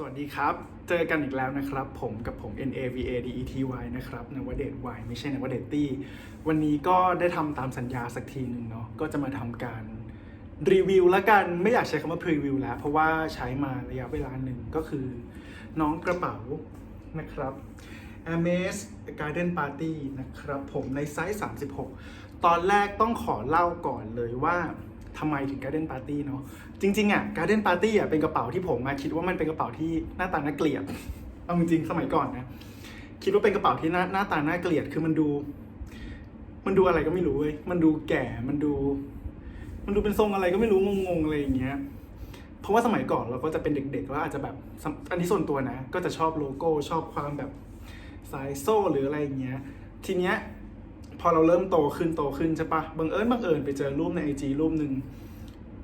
สวัสดีครับ เจอกันอีกแล้วนะครับ ผมกับผม N A V A D E T Y นะครับนวเดช Y ไม่ใช่นวเดชตี้วันนี้ก็ได้ทำตามสัญญาสักทีหนึ่งเนาะก็จะมาทำการรีวิวล้วกันไม่อยากใช้คำว่าพรีวิวแล้ว เพราะว่าใช้มาระยะเวลาหนึ่งก็คือ น้องกระเป๋านะครับ a m a z Garden Party นะครับ ผมในไซส์ 36 ตอนแรกต้องขอเล่าก่อนเลยว่า ทำไมถึง Garden Party เนาะจริงๆอะ Garden Party อะเป็นกระเป๋าที่ผมมาคิดว่ามันเป็นกระเป๋าที่หน้าตาน่าเกลียดเอาจริงๆสมัยก่อนนะคิดว่าเป็นกระเป๋าที่หน้าหน้าตาน่าเกลียดคือมันดู มันดูอะไรก็ไม่รู้เว้ยมันดูแก่มันดู มันดูเป็นทรงอะไรก็ไม่รู้งงๆอะไรอย่างเงี้ยเพราะว่าสมัยก่อนเราก็จะเป็นเด็กๆแล้วอาจจะแบบอันนี้ส่วนตัวนะ ก็จะชอบโลโก้ชอบความแบบสายโซ่หรืออะไรอย่างเงี้ยทีเนี้ย พอเราเริ่มโตขึ้นโตขึ้นใช่ปะบังเอิญบังเอิญไปเจอรูปในไอจีรูปหนึ่ง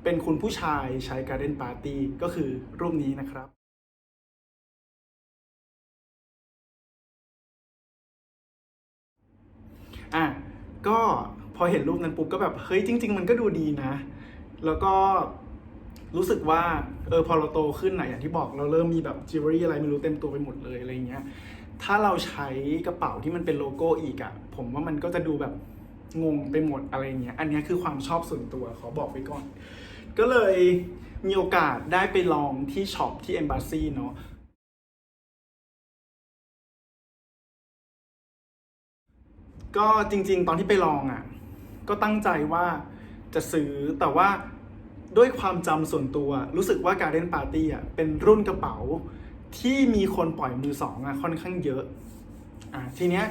เป็นคุณผู้ชายใช้ Garden Party ก็คือรูปนี้นะครับอะก็พอเห็นรูปนั้นปุ๊บก็แบบเฮ้ยจริง ๆ มันก็ดูดีนะ แล้วก็รู้สึกว่าเออพอเราโตขึ้นนะอย่างที่บอกเราเริ่มมีแบบจิวเวลรี่อะไรไม่รู้เต็มตัวไปหมดเลยอะไรเงี้ย ถ้าเราใช้กระเป๋าที่มันเป็นโลโก้อีกอะผมว่ามันก็จะดูแบบงงไปหมดอะไรเงี้ย อันนี้คือความชอบส่วนตัวขอบอกไว้ก่อน ก็เลยมีโอกาสได้ไปลองที่ช็อปที่ Embassy เนาะก็จริงๆ ตอนที่ไปลองอะ ก็ตั้งใจว่าจะซื้อแต่ว่าด้วยความจำส่วนตัวรู้สึกว่า Garden Party อะเป็นรุ่นกระเป๋า ที่มีคนปล่อยมือสองอะค่อนข้างเยอะอะทีเนี้ย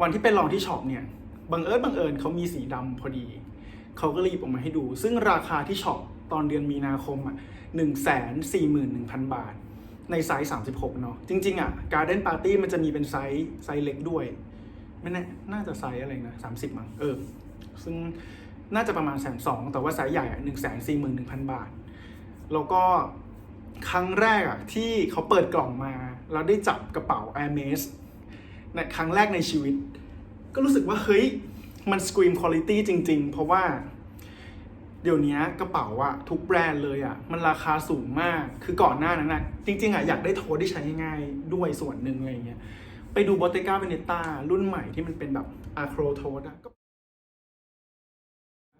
วันที่ไปลองที่ช็อปเนี่ยบังเอิญบังเอิญเขามีสีดำพอดี เขาก็รีบออกมาให้ดู ซึ่งราคาที่ช็อปตอนเดือนมีนาคมอะหนึ่งแสนสี่หมื่นหนึ่งพันบาท ในไซส์36เนาะจริง ๆ อะ Garden Party มันจะมีเป็นไซส์ไซส์เล็กด้วย ไม่แน่น่าจะไซส์อะไรนะ30มั้งเออ ซึ่งน่าจะประมาณแสนสองแต่ว่าไซส์ใหญ่อะหนึ่งแสนสี่หมื่นหนึ่งพันบาท แล้วก็ ครั้งแรกอะที่เขาเปิดกล่องมาแล้วได้จับกระเป๋า Air m a z ในครั้งแรกในชีวิต ก็รู้สึกว่า เฮ้ย มัน scream quality จริง ๆ เพราะว่า เดี๋ยวนี้กระเป๋าอะทุกแบรนด์เลยอะมันราคาสูงมากคือก่อนหน้านั้นอะจริง ๆอะอยากได้โทสที่ใช้ง่ายๆด้วยส่วนหนึ่งอะไรเงี้ยไปดูบ o เตก a าเ e เนต้ารุ่นใหม่ที่มันเป็นแบบอะโครโทสอะก็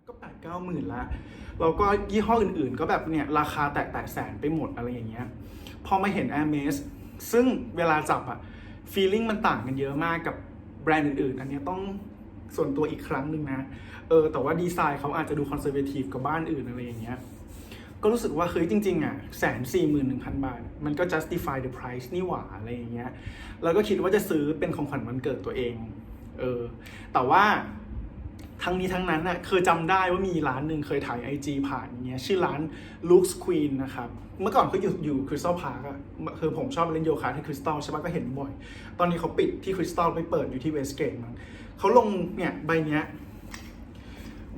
ก็แปดเก้าหมื่นละ แล้วก็ยี่ห้ออื่นๆ ก็แบบเนี่ยราคาแตะแตะแสนไปหมดอะไรอย่างเงี้ย พอมาเห็น Air m a z ซึ่งเวลาจับอะฟีลลิ่งมันต่างกันเยอะมากกับแบรนด์อื่นๆ อันเนี้ยต้องส่วนตัวอีกครั้งหนึ่งนะ เออ แต่ว่าดีไซน์เขาอาจจะดูคอนเซอร์เวทีฟกว่าบ้านอื่นอะไรอย่างเงี้ย ก็รู้สึกว่าเฮ้ยจริง ๆ อะแสนสี่หมื่นหนึ่งพันบาท มันก็ justify the price นี่หว่าอะไรอย่างเงี้ย แล้วก็คิดว่าจะซื้อเป็นของขวัญวันเกิดตัวเอง เออ แต่ว่า ทั้งนี้ทั้งนั้นน่ะเคยจำได้ว่ามีร้านหนึ่งเคยถ่าย IG ผ่านอย่างเงี้ยชื่อร้าน Luke's Queen นะครับ เมื่อก่อนเขาอยู่อยู่คริสตัลพาร์กอะคือผมชอบเล่นโยคะที่คริสตัลใช่ปะก็เห็นบ่อย ตอนนี้เขาปิดที่คริสตัลไปเปิดอยู่ที่เวสเกตมั้งเขาลงเนี่ยใบเนี้ย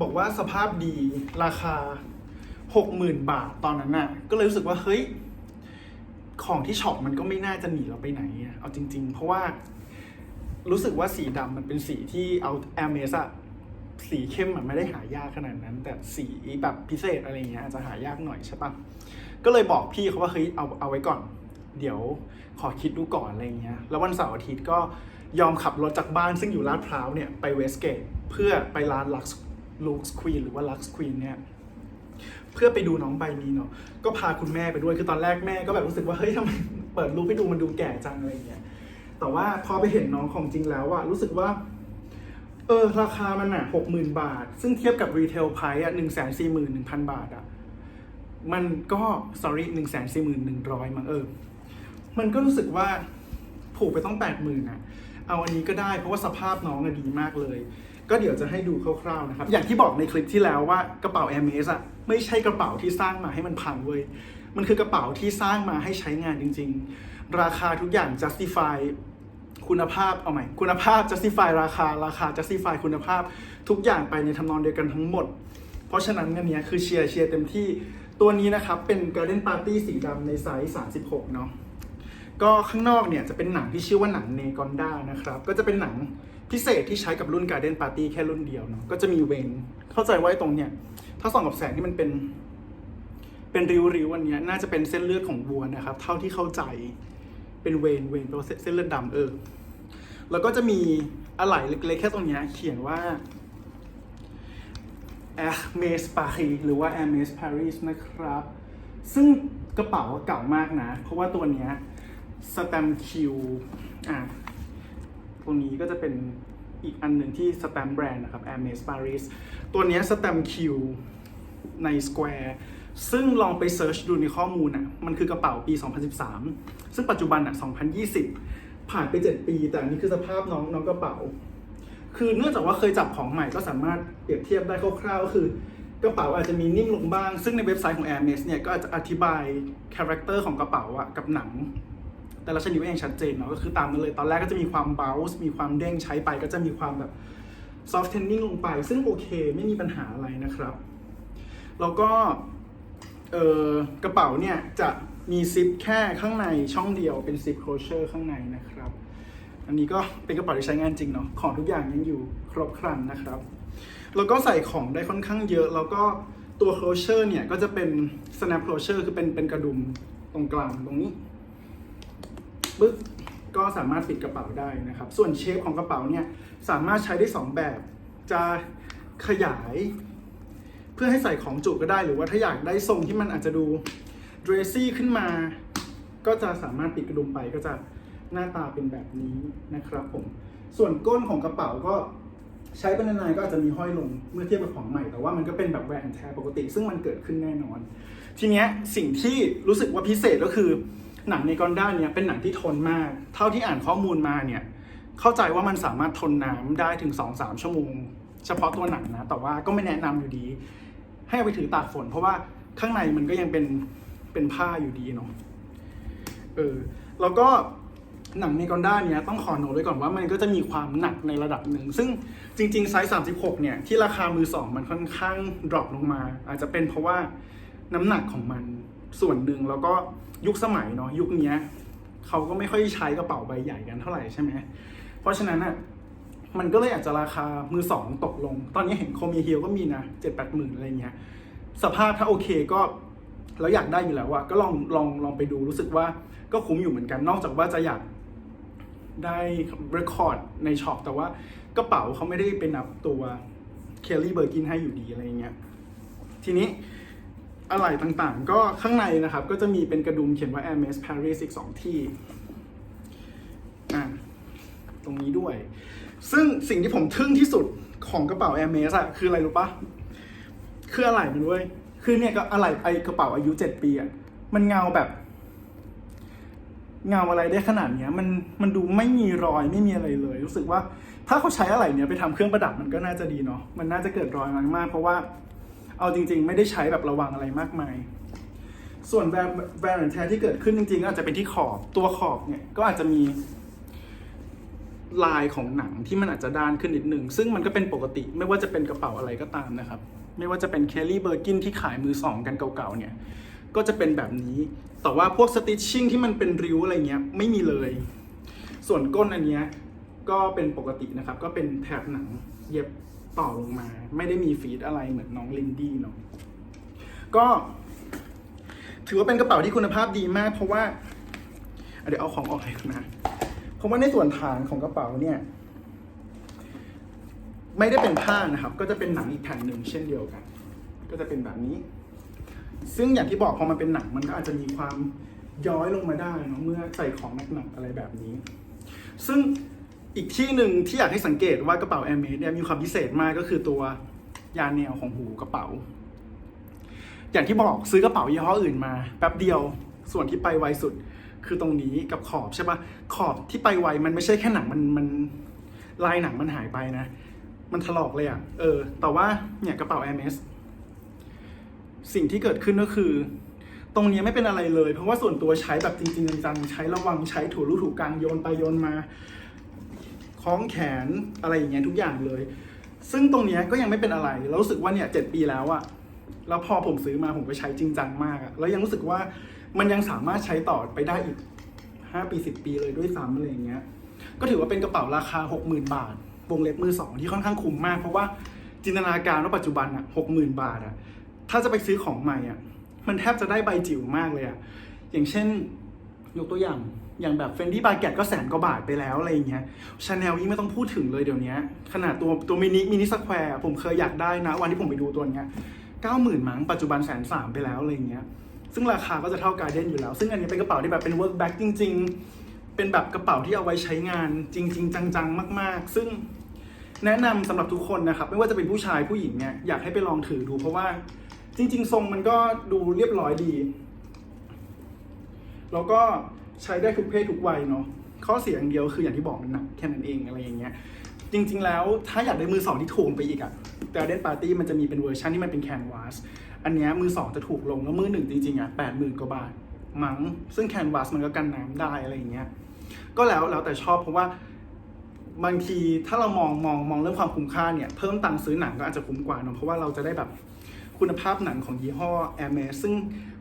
บอกว่าสภาพดีราคาหกหมื่นบาทตอนนั้นน่ะก็เลยรู้สึกว่าเฮ้ย ของที่ช็อปมันก็ไม่น่าจะหนีเราไปไหนเอาจริง ๆ เพราะว่ารู้สึกว่าสีดำมันเป็นสีที่เอาแอมเมสอะ สีเข้มมันไม่ได้หายากขนาดนั้น แต่สีแบบพิเศษอะไรเงี้ยอาจจะหายากหน่อยใช่ปะก็เลยบอกพี่เขาว่าเฮ้ยเอาเอาไว้ก่อน เดี๋ยวขอคิดดูก่อนอะไรเงี้ยแล้ววันเสาร์อาทิตย์ก็ยอมขับรถจากบ้านซึ่งอยู่ลาดพร้าวเนี่ยไปเวสเกตเพื่อไปร้านลักซ์ลูคส์ควีนหรือว่าลักซ์ควีนเนี่ยเพื่อไปดูน้องใบนี้เนาะก็พาคุณแม่ไปด้วยคือตอนแรกแม่ก็แบบรู้สึกว่าเฮ้ยทำไมเปิดรูปให้ดูมันดูแก่จังอะไรเงี้ยแต่ว่าพอไปเห็นน้องของจริงแล้วอะรู้สึกว่า เออราคามันอะหกหมื่นบาท ซึ่งเทียบกับรีเทลไพร์อะหนึ่งแสนสี่หมื่นหนึ่งพันบาทอะมันก็ sorry หนึ่งแสนสี่หมื่นหนึ่งร้อยมั้งเออ มันก็รู้สึกว่าผูกไปต้องแปดหมื่นอะ เอาอันนี้ก็ได้เพราะว่าสภาพน้องอะดีมากเลย ก็เดี๋ยวจะให้ดูคร่าวๆนะครับ อย่างที่บอกในคลิปที่แล้วว่ากระเป๋า Air m a z อะไม่ใช่กระเป๋าที่สร้างมาให้มันพังเว้ย มันคือกระเป๋าที่สร้างมาให้ใช้งานจริง ๆ ราคาทุกอย่าง justify คุณภาพเอาใหม่คุณภาพ justify ราคาราคา justify คุณภาพทุกอย่างไปในทำนองเดียวกันทั้งหมด เพราะฉะนั้นเนี้ยคือเชียร์เชียร์เต็มที่ตัวนี้นะครับ เป็น Garden Party สีดำในไซส์ 36 เนาะก็ข้างนอกเนี่ยจะเป็นหนังที่ชื่อว่าหนังเนกอนด้านะครับ ก็จะเป็นหนังพิเศษที่ใช้กับรุ่น Garden Party แค่รุ่นเดียวเนาะก็จะมีเวนเข้าใจว่าไอ้ตรงเนี่ยถ้าส่องกับแสงที่มันเป็น เป็นริ้วๆอันนี้น่าจะเป็นเส้นเลือดของวัวนะครับ เท่าที่เข้าใจเป็นเวนเวนเป็นเส้นเลือดดำเออ แล้วก็จะมีอะไหล่เล็กๆ แค่ตรงนี้เขียนว่า Hermes Paris หรือว่า Hermes Paris นะครับ ซึ่งกระเป๋าเก่ามากนะ เพราะว่าตัวเนี้ยสแตมคิวอะตรงนี้ก็จะเป็นอีกอันหนึ่งที่สแตมแบรนด์นะครับ Hermes Paris ตัวเนี้สแตมคิวใน Square ซึ่งลองไปเซิร์ชดูในข้อมูลอะ มันคือกระเป๋าปี 2013 ซึ่งปัจจุบันอะ 2020 ผ่านไป 7 ปี แต่อันนี้คือสภาพน้องน้องกระเป๋า คือเนื่องจากว่าเคยจับของใหม่ก็สามารถเปรียบเทียบได้คร่าวๆก็คือกระเป๋าอาจจะมีนิ่มลงบ้าง ซึ่งในเว็บไซต์ของ Hermes เนี่ยก็อาจจะอธิบายคาแรคเตอร์ของกระเป๋าอะกับหนัง แต่ละชนิดไว้อย่างชัดเจนเนาะก็คือตามนั้นเลย ตอนแรกก็จะมีความเบลส์มีความเด้งใช้ไป ก็จะมีความแบบ soft tending ลงไป ซึ่งโอเคไม่มีปัญหาอะไรนะครับ แล้วก็ เออกระเป๋าเนี่ยจะมีซิปแค่ข้างในช่องเดียวเป็นซิปโคลเชอร์ข้างในนะครับ อันนี้ก็เป็นกระเป๋าที่ใช้งานจริงเนาะของทุกอย่างยังอยู่ครบครันนะครับแล้วก็ใส่ของได้ค่อนข้างเยอะ แล้วก็ตัว closure เนี่ยก็จะเป็น snap closure คือเป็นเป็นกระดุมตรงกลางตรงนี้ปึ๊บก็สามารถปิดกระเป๋าได้นะครับ ส่วนเชฟของกระเป๋าเนี่ยสามารถใช้ได้ 2 แบบ จะขยาย พื่อให้ใส่ของจุก็ได้ หรือว่าถ้าอยากได้ทรงที่มันอาจจะดู dressy ขึ้นมา ก็จะสามารถปิดกระดุมไปก็จะหน้าตาเป็นแบบนี้นะครับผม ส่วนก้นของกระเป๋าก็ใช้เป็นนานๆก็อาจจะมีห้อยลงเมื่อเทียบกับของใหม่ แต่ว่ามันก็เป็นแบบแหวนแท้ปกติ ซึ่งมันเกิดขึ้นแน่นอน ทีเนี้ยสิ่งที่รู้สึกว่าพิเศษก็คือ หนังในกอนด้าเนี่ยเป็นหนังที่ทนมาก เท่าที่อ่านข้อมูลมาเนี่ยเข้าใจว่ามันสามารถทนน้ำได้ถึง 2-3 ชั่วโมง เฉพาะตัวหนังนะ แต่ว่าก็ไม่แนะนำอยู่ดี ให้เอาไปถือตากฝน เพราะว่าข้างในมันก็ยังเป็นเป็นผ้าอยู่ดีเนาะเออแล้วก็หนังในกอนด้าเนี่ยต้องขอโน้ตไว้ก่อนว่ามันก็จะมีความหนักในระดับหนึ่ง ซึ่งจริง ๆ ไซส์ 36 เนี่ย ที่ราคามือสองมันค่อนข้างดรอปลงมา อาจจะเป็นเพราะว่าน้ำหนักของมันส่วนหนึ่งแล้วก็ยุคสมัยเนาะยุคนี้เขาก็ไม่ค่อยใช้กระเป๋าใบใหญ่กันเท่าไหร่ใช่ไหมเพราะฉะนั้นอะ มันก็เลยอาจจะราคามือสองตกลง ตอนนี้เห็นโคมีเฮียก็มีนะเจ็ดแปดหมื่นอะไรเงี้ย สภาพถ้าโอเคก็แล้วอยากได้อยู่แล้วอะก็ลองลองลองไปดูรู้สึกว่าก็คุ้มอยู่เหมือนกัน นอกจากว่าจะอยากได้เรคคอร์ดในช็อปแต่ว่ากระเป๋าเขาไม่ได้เป็นนับตัวเคลลี่เบอร์กินให้อยู่ดีอะไรเงี้ย ทีนี้อะไรต่างๆ ก็ข้างในนะครับ ก็จะมีเป็นกระดุมเขียนว่า Hermes Paris อีก 2 ที่ อะตรงนี้ด้วย ซึ่งสิ่งที่ผมทึ่งที่สุดของกระเป๋า Hermes อะคืออะไรรู้ปะคืออะไรมันด้วยคือเนี่ยก็อะไรไอกระเป๋าอายุเจ็ดปีอะมันเงาแบบ เงาอะไรได้ขนาดเนี้ย มันมันดูไม่มีรอยไม่มีอะไรเลย รู้สึกว่า ถ้าเขาใช้อะไรเนี้ยไปทำเครื่องประดับมันก็น่าจะดีเนาะมันน่าจะเกิดรอยมากๆเพราะว่า เอาจริง ๆ ไม่ได้ใช้แบบระวังอะไรมากมายส่วนแบรนแบรนด์แท้ที่เกิดขึ้นจริงๆ ก็อาจจะเป็นที่ขอบตัวขอบเนี่ยก็อาจจะมี ลายของหนังที่มันอาจจะด้านขึ้นนิดหนึ่งซึ่งมันก็เป็นปกติไม่ว่าจะเป็นกระเป๋าอะไรก็ตามนะครับ ไม่ว่าจะเป็นเคลลี่เบอร์กินที่ขายมือสองกันเก่าๆเนี่ยก็จะเป็นแบบนี้ แต่ว่าพวกสติชชิ่งที่มันเป็นริ้วอะไรเงี้ยไม่มีเลย ส่วนก้นอันเนี้ยก็เป็นปกตินะครับ ก็เป็นแถบหนังเย็บต่อลงมา ไม่ได้มีฟีดอะไรเหมือนน้องลินดี้เนาะก็ถือว่าเป็นกระเป๋าที่คุณภาพดีมาก เพราะว่าเดี๋ยวเอาของออกให้นะ เพราะว่าในส่วนฐานของกระเป๋าเนี่ย ไม่ได้เป็นผ้านะครับ ก็จะเป็นหนังอีกแผ่นหนึ่งเช่นเดียวกัน ก็จะเป็นแบบนี้ ซึ่งอย่างที่บอกพอมันเป็นหนังมันก็อาจจะมีความย้อยลงมาได้เนะเมื่อใส่ของหนักๆอะไรแบบนี้ ซึ่งอีกที่หนึ่งที่อยากให้สังเกตว่ากระเป๋าแอร์เมสเนี่ยมีความพิเศษมากก็คือตัวยาแนวของหูกระเป๋า อย่างที่บอกซื้อกระเป๋ายี่ห้ออื่นมาแป๊บเดียวส่วนที่ไปไวสุด คือตรงนี้กับขอบใช่ปะขอบที่ไปไวมันไม่ใช่แค่หนังมันมันลายหนังมันหายไปนะ มันถลอกเลยอะ่ะ เออ แต่ว่าเนี่ยกระเป๋า Hermes สิ่งที่เกิดขึ้นก็คือ ตรงนี้ไม่เป็นอะไรเลย เพราะว่าส่วนตัวใช้แบบจริงๆจังๆใช้ระวังใช้ถูรูถูกลางโยนไปโยนมา คล้องแขนอะไรอย่างเงี้ยทุกอย่างเลย ซึ่งตรงเนี้ยก็ยังไม่เป็นอะไรแล้วรู้สึกว่าเนี่ยเจ็ดปีแล้วอะแล้วพอผมซื้อมาผมก็ใช้จริงจังมากอะแล้วยังรู้สึกว่า มันยังสามารถใช้ต่อไปได้อีกห้าปีสิบปีเลยด้วยซ้ำอะไรอย่างเงี้ย ก็ถือว่าเป็นกระเป๋าราคาหกหมื่นบาท วงเล็บมือสองที่ค่อนข้างคุ้มมาก เพราะว่าจินตนาการว่าปัจจุบันอะหกหมื่นบาทอะถ้าจะไปซื้อของใหม่อะมันแทบจะได้ใบจิ๋วมากเลยอะอย่างเช่นยกตัวอย่างอย่างแบบเฟนดี้บาเกตก็แสนกว่าบาทไปแล้วอะไรอย่างเงี้ยชาแนลยิ่งไม่ต้องพูดถึงเลยเดี๋ยวนี้ ขนาดตัวตัวมินิมินิสแควร์ผมเคยอยากได้นะ วันที่ผมไปดูตัวเนี้ยเก้าหมื่นมั้งปัจจุบันแสนสามไปแล้วอะไรอย่างเงี้ย ซึ่งราคาก็จะเท่าการเดนอยู่แล้ว ซึ่งอันนี้เป็นกระเป๋าที่แบบเป็น work bag จริง ๆ เป็นแบบกระเป๋าที่เอาไว้ใช้งานจริง ๆ จังๆ มาก ๆ ซึ่งแนะนำสำหรับทุกคนนะครับ ไม่ว่าจะเป็นผู้ชายผู้หญิงเนี่ยอยากให้ไปลองถือดูเพราะว่าจริง ๆ ทรงมันก็ดูเรียบร้อยดี แล้วก็ใช้ได้ทุกเพศทุกวัยเนาะข้อเสียอย่างเดียวคืออย่างที่บอกมันหนักแค่นั้นเองอะไรอย่างเงี้ยจริง ๆ แล้วถ้าอยากได้มือสองที่ถูกไปอีกอะแต่เดนปาร์ตี้มันจะมีเป็นเวอร์ชันที่มันเป็นแคนวาส อันเนี้ยมือสองจะถูกลงแล้วมือหนึ่งจริงๆอะแปดหมื่นกว่าบาทมั้งซึ่งแคนวาสมันก็กันน้ำได้อะไรอย่างเงี้ยก็แล้วแล้วแต่ชอบเพราะว่าบางทีถ้าเรามองมองมองเรื่องความคุ้มค่าเนี่ยเพิ่มตังค์ซื้อหนังก็อาจจะคุ้มกว่าเนอะเพราะว่าเราจะได้แบบคุณภาพหนังของยี่ห้อ a i r m e s ซึ่ง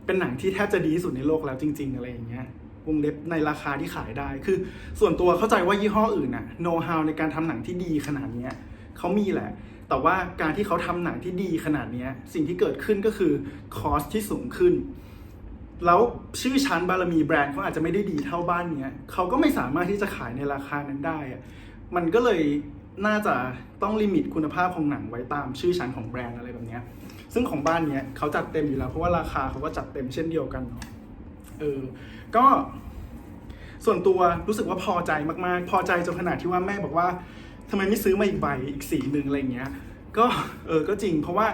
เป็นหนังที่แทบจะดีที่สุดในโลกแล้วจริง ๆ อะไรอย่างเงี้ยวงเล็บในราคาที่ขายได้ คือส่วนตัวเข้าใจว่ายี่ห้ออื่นน่ะโน้ตฮาวในการทำหนังที่ดีขนาดเนี้ยเขามีแหละ แต่ว่าการที่เขาทำหนังที่ดีขนาดนี้สิ่งที่เกิดขึ้นก็คือคอสที่สูงขึ้น แล้วชื่อชั้นบารมีแบรนด์เขาอาจจะไม่ได้ดีเท่าบ้านเนี้ยเขาก็ไม่สามารถที่จะขายในราคานั้นได้อะมันก็เลยน่าจะต้องลิมิตคุณภาพของหนังไว้ตามชื่อชั้นของแบรนด์อะไรแบบนี้ซึ่งของบ้านเนี้ยเขาจัดเต็มอยู่แล้วเพราะว่าราคาเขาก็จัดเต็มเช่นเดียวกันเนาะเออก็ส่วนตัวรู้สึกว่าพอใจมากๆ พอใจจนขนาดที่ว่าแม่บอกว่า ทำไมไม่ซื้อมาอีกใบอีกสีหนึ่งอะไรเงี้ย ก็เออก็จริงเพราะว่า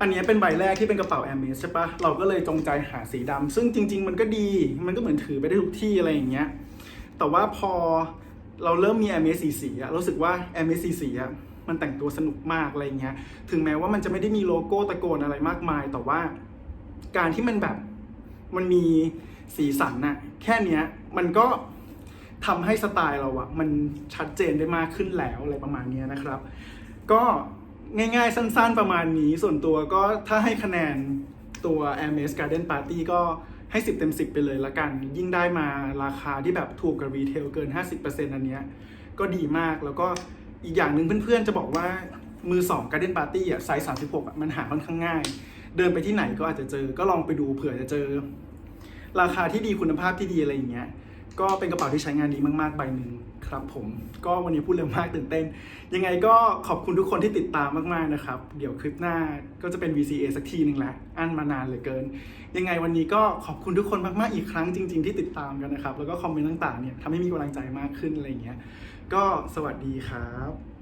อันนี้เป็นใบแรกที่เป็นกระเป๋าแอมเมสใช่ปะเราก็เลยจงใจหาสีดำซึ่งจริง ๆ มันก็ดี มันก็เหมือนถือไปได้ทุกที่อะไรอย่างเงี้ย แต่ว่าพอเราเริ่มมีแอมเมสสีสีอะรู้สึกว่าแอมเมสสีสีอะมันแต่งตัวสนุกมากอะไรเงี้ย ถึงแม้ว่ามันจะไม่ได้มีโลโก้ตะโกนอะไรมากมาย แต่ว่าการที่มันแบบมันมีสีสันน่ะแค่เนี้ยมันก็ ทำให้สไตล์เราอะมันชัดเจนได้มากขึ้นแล้วอะไรประมาณนี้นะครับ ก็ง่ายๆ สั้นๆประมาณนี้ส่วนตัวก็ถ้าให้คะแนนตัว a i r m e s Garden Party ก็ให้ 10 เต็ม 10 ไปเลยละกัน ยิ่งได้มาราคาที่แบบถูกกับรีเทลเกิน 50%อันเนี้ยก็ดีมากแล้วก็อีกอย่างหนึ่งเพื่อนๆ จะบอกว่ามือ2 Garden Party อะไซส์36อะมันหาค่อนข้างง่าย เดินไปที่ไหนก็อาจจะเจอก็ลองไปดูเผื่อจะเจอ ราคาที่ดีคุณภาพที่ดีอะไรอย่างเงี้ย ก็เป็นกระเป๋าที่ใช้งานดีมากๆใบหนึ่งครับผมก็วันนี้พูดเร็วมากตื่นเต้น ยังไงก็ขอบคุณทุกคนที่ติดตามมากๆนะครับ เดี๋ยวคลิปหน้าก็จะเป็น VCA สักทีหนึ่งแหละอันมานานเหลือเกิน ยังไงวันนี้ก็ขอบคุณทุกคนมากๆอีกครั้งจริง ๆ ที่ติดตามกันนะครับ แล้วก็คอมเมนต์ต่างๆเนี่ยทำให้มีกำลังใจมากขึ้นอะไรอย่างเงี้ยก็สวัสดีครับ